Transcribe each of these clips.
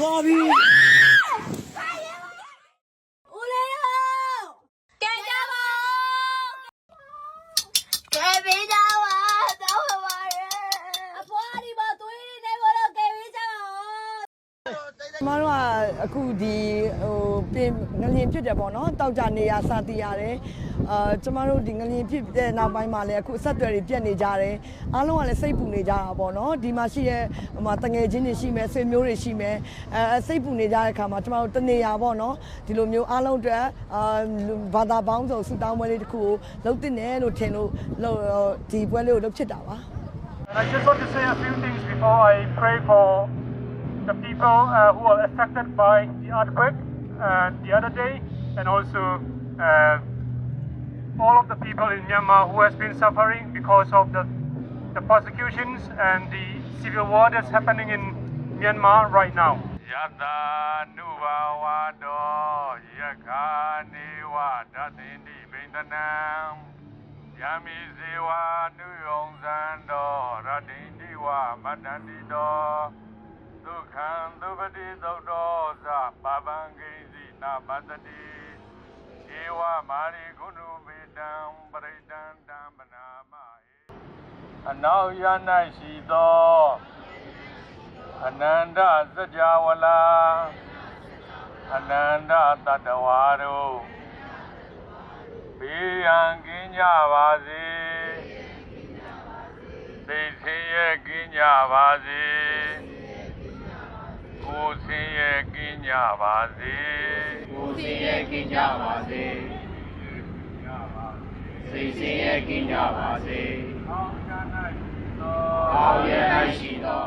သွားပြီဦးလေးရောကဲကြပါကဲပေးကြပါတော့ပါရဲအဖွားဒီမှာသွေးနေမလို့ကဲပေးကြပါကျမတို့ကအခုဒီဟိုပြင်ငလျင်ဖြစ်တယ်ပေါ့နော်တောက်ကြနေရစတည်ရတယ် အာကျမတို့ဒီငလျင်ဖြစ်တဲ့နောက်ပိုင်းမှာလည်းအခုအဆက်အသွယ်တွေပြတ်နေကြတယ်အားလုံးကလည်းစိတ်ပူနေကြတာပေါ့နော်ဒီမှာရှိတဲ့ဟိုမှာတငယ်ချင်းတွေရှိမယ်ဆွေမျိုးတွေရှိမယ်အဲစိတ်ပူနေကြတဲ့ခါမှာကျမတို့တနေရပေါ့နော်ဒီလိုမျိုးအားလုံးအတွက်အာဘာသာပေါင်းစုံဆူတောင်းပွဲလေးတစ်ခုကိုလုပ်တင်တယ်လို့ထင်လို့လို့ဒီပွဲလေးကိုလုပ်ဖြစ်တာပါ And I just want to say a few things before I pray for the people uh, who are affected by the earthquake uh, the other day, and also uh, all of the people in Myanmar who has been suffering because of the, the persecutions and the civil war that's happening in Myanmar right now. ယတာနုဘဝတောယက္ခာနေဝဓာတိတိဗိန္ဒနံယမိဇေဝနုယုံဇံတောရတိတိဝမတ္တန္တိတောဒုက္ခံဒုပတိသုတ်တောသပပံဂိစီနာပတ္တိဧဝမာရိကုဏုပေတံပရိတံတံပနာမဟေ အနောက်ရ၌ရှိသောအနန္တစัจ java လာအနန္တတတ္တဝါတို့ဘေးရန်ကင်းကြပါစေသိဆင်းရဲကင်းကြပါစေကိုယ်ဆင်းရဲကင်းကြပါစေကိုယ်စင်ရဲ့ကင်းကြပါစေစိတ်စင် ရဲ့ကင်းကြပါစေအောင်းက၌သောအောက်ရဲ့၌ရှိသော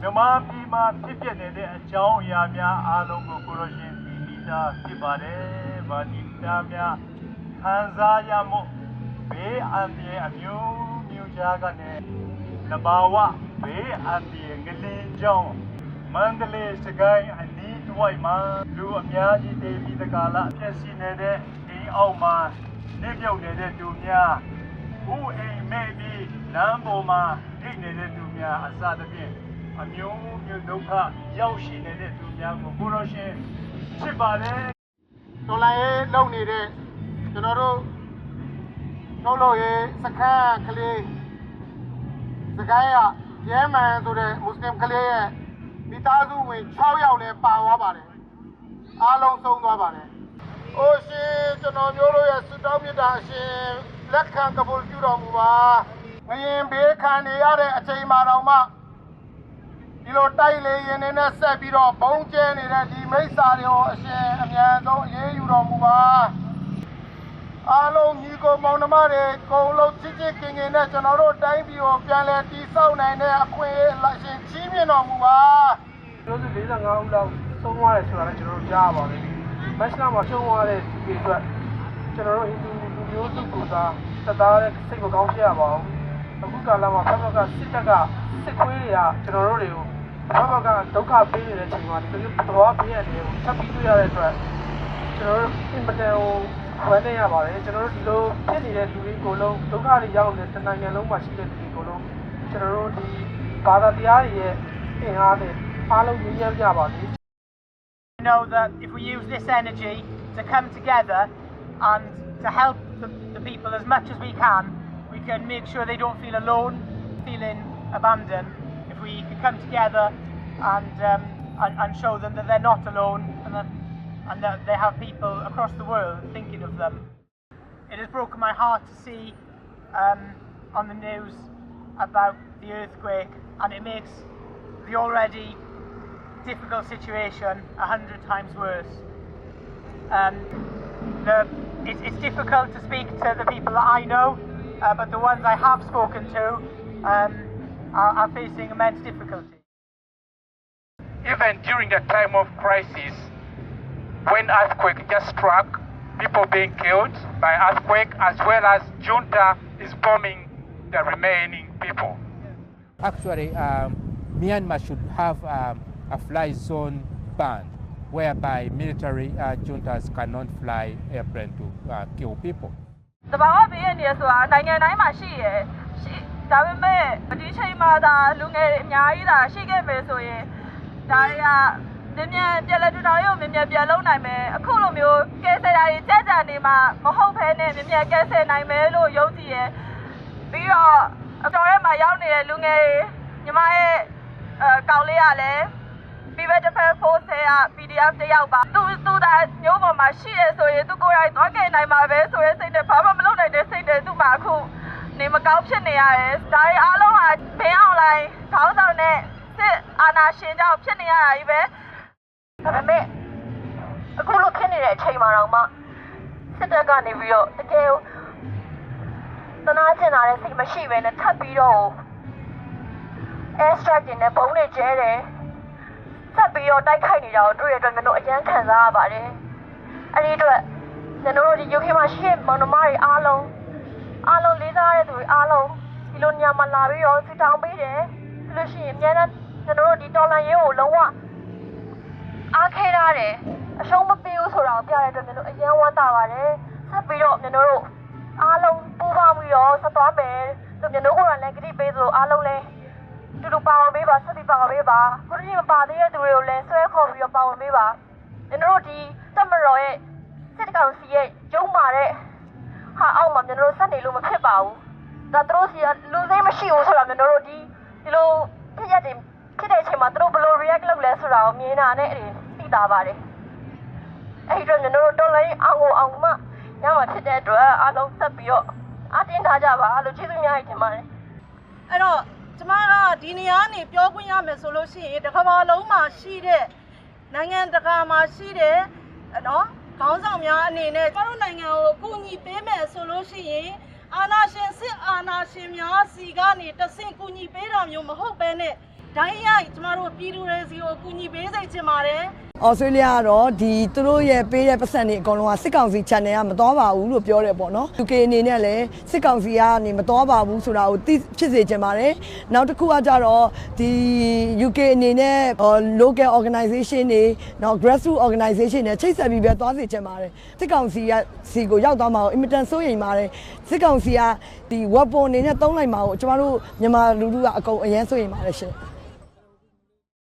မြန်မာပြည်မှာဖြစ်ပျက်နေတဲ့အကြောင်းအရာများအားလုံးကိုကိုရရှင်ဒီမိသားဖြစ်ပါတယ်။ဗာဒီတာများခံစားရမှုဘေးအန္တရာယ်အမျိုးမျိုးကြားကနေနဘာဝဘေးအန္တရာယ်ငလင်းကြောင်းမန္တလေးစကိုင်းအနီးတစ်ဝိုက်မှာလူအများကြီးတည်ပြီးတကာလအဖြစ်ရှိနေတဲ့အိမ်အောက်မှာ နေပြုတ်နေတဲ့သူများဥအိမ်မဲ့ပြီးလမ်းပေါ်မှာအိတ်နေတဲ့သူများအစသဖြင့်အမျိုးမျိုးဒုက္ခရောက်ရှိနေတဲ့သူများကိုကိုရောရှင်ဖြစ်ပါတယ်တော်လိုင်းရေးလုပ်နေတဲ့ကျွန်တော်တို့ထုတ်လို့ရေးစခန်းကလေးစကိုင်းရရဲမန်ဆိုတဲ့မွတ်စလင်ကလေးရဲ့မိသားစုဝင်6ယောက်လည်းပါသွားပါတယ်အားလုံးဆုံးသွားပါတယ်။ အိုရှင်ကျွန်တော်မျိုးတို့ရဲ့ဆုတောင်းမြတ်တာအရှင်လက်ခံကပူပြုတော်မူပါ။ငရင်ဘေးခံနေရတဲ့အချိန်မှာတော့မှဒီလိုတိုက်လေရင်နေနဲ့ဆက်ပြီးတော့ဘုံကျဲနေတဲ့ဒီမိစ္ဆာတွေကိုအရှင်အမြန်ဆုံးအေးအေးယူတော်မူပါအားလုံးညီကိုမောင်နှမတွေအကုန်လုံးချစ်ချစ်ခင်ခင်နဲ့ကျွန်တော်တို့တိုင်းပြည်ကိုပြန်လည်တည်ဆောက်နိုင်တဲ့အခွင့်အရေးလက်ရှင်ချီးမြှင့်တော်မူပါကျိုးစု45ဦးလောက်သုံးသွားတယ်ဆိုတာလည်းကျွန်တော်တို့ကြားပါမယ်။ မက်စလာမှာရှုံးသွားတဲ့ဒီအတွက်ကျွန်တော်တို့ဟိန္ဒူလူမျိုးစုကိုသာသက်သားတဲ့စိတ်မကောင်းဖြစ်ရပါဘူး။အခုကာလမှာဖက်ဖက်ကစစ်တပ်ကစစ်ခွေးတွေကကျွန်တော်တို့တွေကိုဖက်ဖက်ကဒုက္ခပေးနေတဲ့အချိန်မှာဒီလိုသဘောပေးရတယ်ကိုချက်ပြီးတွေ့ရတဲ့အတွက်ကျွန်တော်တို့အင်ပတန်ကိုဝမ်းနေရပါတယ်ကျွန်တော်တို့ဒီလိုဖြစ်နေတဲ့လူတွေကိုလုံးဒုက္ခတွေရောက်နေတဲ့တနိုင်ငံလုံးမှာရှိတဲ့လူတွေကိုလုံးကျွန်တော်တို့ဒီဘာသာတရားတွေရဲ့အင်အားနဲ့အားလုံးညီညွတ်ကြပါစေ know that if we use this energy to come together and to help the, the people as much as we can, we can make sure they don't feel alone, feeling abandoned. If we can come together and, um, and, and show them that they're not alone and that, and that they have people across the world thinking of them. It has broken my heart to see um, on the news about the earthquake, and it makes the already difficult situation a hundred times worse. Um, the, it's, it's difficult to speak to the people that I know, uh, but the ones I have spoken to um, are, are facing immense difficulty. even during the time of crisis, when earthquake just struck, people being killed by earthquake, as well as junta is bombing the remaining people. Actually, um, Myanmar should have um, a fly zone ban whereby military uh, juntas cannot fly airplane to uh, kill people. တဘာဝဘေးရနေဆိုတာနိုင်ငံတိုင်းမှာရှိရယ်ရှိဒါပေမဲ့ဒီချိန်မှာဒါလူငယ်တွေအများကြီးဒါရှိခဲ့မယ်ဆိုရင်ဒါတွေကမြင်မြန်ပြက်လက်တူတောင်ရုပ်မြင်မြန်ပြက်လုံးနိုင်မယ်အခုလိုမျိုးကဲဆယ်တာတွေကြက်ကြနေမှာမဟုတ်ဘဲနဲ့မြင်မြန်ကဲဆယ်နိုင်မယ်လို့ယုံကြည်ရယ်ပြီးတော့အတော်ထဲမှာရောက်နေတဲ့လူငယ်တွေညီမရဲ့အဲကောင်လေးကလည်း People Defense Force က PDF တယောက်ပါသူသူဒါမျိုးပေါ်မှာရှိရဆိုရင်သူကိုယ်တိုင်သွားကြနိုင်မှာပဲဆိုရဲစိတ်နဲ့ဘာမှမလုပ်နိုင်တဲ့စိတ်နဲ့သူ့မှာအခုနေမကောင်းဖြစ်နေရတယ်ဒါတွေအားလုံးဟာဘင်းအောင်လိုင်းခေါင်းဆောင်နဲ့စစ်အာဏာရှင်ကြောင့်ဖြစ်နေရတာကြီးပဲဒါပေမဲ့အခုလိုဖြစ်နေတဲ့အချိန်မှာတော့မှစစ်တပ်ကနေပြီးတော့တကယ်တနာကျင်လာတဲ့စိတ်မရှိဘဲနဲ့ထပ်ပြီးတော့ air strike တွေနဲ့ပုံတွေကျဲတယ် ဆက်ပြီးတော့တိုက်ခိုက်နေတာကိုတွေ့ရတဲ့အတွက်ကျွန်တော်အရန်ခံစားရပါတယ်။အဲဒီအတွက်ကျွန်တော်တို့ဒီ UK မှာရှိတဲ့မောင်နှမတွေအားလုံးအားလုံးလေးစားရတဲ့သူတွေအားလုံးဒီလိုညမှာလာပြီးတော့စတောင်းပေးတယ်။ပြီးလို့ရှိရင်အများနဲ့ကျွန်တော်တို့ဒီတော်လန်ရေးကိုလုံးဝအားခဲရတယ်။အရှုံးမပေးဘူးဆိုတာကိုပြရတဲ့အတွက်ကျွန်တော်အရန်ဝမ်းသာပါတယ်။ဆက်ပြီးတော့ကျွန်တော်တို့အားလုံးပူးပေါင်းပြီးတော့ဆက်သွားမယ်။ကျွန်တော်တို့ကလည်းဂရုပေးသလိုအားလုံးလည်း တူတူပါဝင်ပေးပါဆက်ပြီးပါဝင်ပေးပါခုတည်းမပါသေးတဲ့သူတွေကိုလည်းဆွဲခေါ်ပြီးတော့ပါဝင်ပေးပါကျွန်တော်တို့ဒီတက်မတော်ရဲ့စစ်ကောင်စီရဲ့ကျုံမာတဲ့ဟာအောက်မှာကျွန်တော်တို့ဆက်နေလို့မဖြစ်ပါဘူးဒါသူတို့စီကလူစိမ်းမရှိဘူးဆိုတော့ကျွန်တော်တို့ဒီဒီလိုဖြစ်ရက်တွေဖြစ်တဲ့အချိန်မှာသူတို့ဘယ်လို react လုပ်လဲဆိုတာကိုမြင်တာနဲ့အဲ့ဒီသိတာပါတယ်အဲ့ဒီတော့ကျွန်တော်တို့တော်လိုင်းအောင်ကိုအောင်မှညမှာဖြစ်တဲ့အတွက်အားလုံးဆက်ပြီးတော့အတင်းထားကြပါလို့ကျေးဇူးများကြီးတင်ပါတယ်အဲ့တော့ ကျမကဒီနေရာကနေပြောခွင့်ရမယ်ဆိုလို့ရှိရင်တစ်ကမ္ဘာလုံးမှာရှိတဲ့နိုင်ငံတကာမှာရှိတဲ့နော်ခေါင်းဆောင်များအနေနဲ့ကျမတို့နိုင်ငံကိုအကူအညီပေးမယ်ဆိုလို့ရှိရင်အာနာရှင်စစ်အာနာရှင်များစီကနေတဆင့်ကူညီပေးတာမျိုးမဟုတ်ဘဲနဲ့ဒိုင်းရိုက်ကျမတို့ပြည်သူတွေစီကိုကူညီပေးစေချင်ပါတယ် ဩစတြေးလျကတော့ဒီသူတို့ရဲ့ပေးတဲ့ပတ်စံတွေအကုန်လုံးကစစ်ကောင်စီ channel ကမတော်ပါဘူးလို့ပြောတယ်ပေါ့နော် UK အနေနဲ့လည်းစစ်ကောင်စီကနေမတော်ပါဘူးဆိုတာကိုသိဖြစ်စေချင်ပါတယ်နောက်တစ်ခုကကြတော့ဒီ UK အနေနဲ့ local organization တွေနောက် grassroots organization တွေချိတ်ဆက်ပြီးပဲသွားစေချင်ပါတယ်စစ်ကောင်စီကစီကိုရောက်သွားမှာကိုအင်မတန်စိုးရိမ်ပါတယ်စစ်ကောင်စီကဒီ weapon အနေနဲ့သုံးလိုက်မှာကိုကျမတို့မြန်မာလူထုကအကုန်အရန်စိုးရိမ်ပါတယ်ရှင်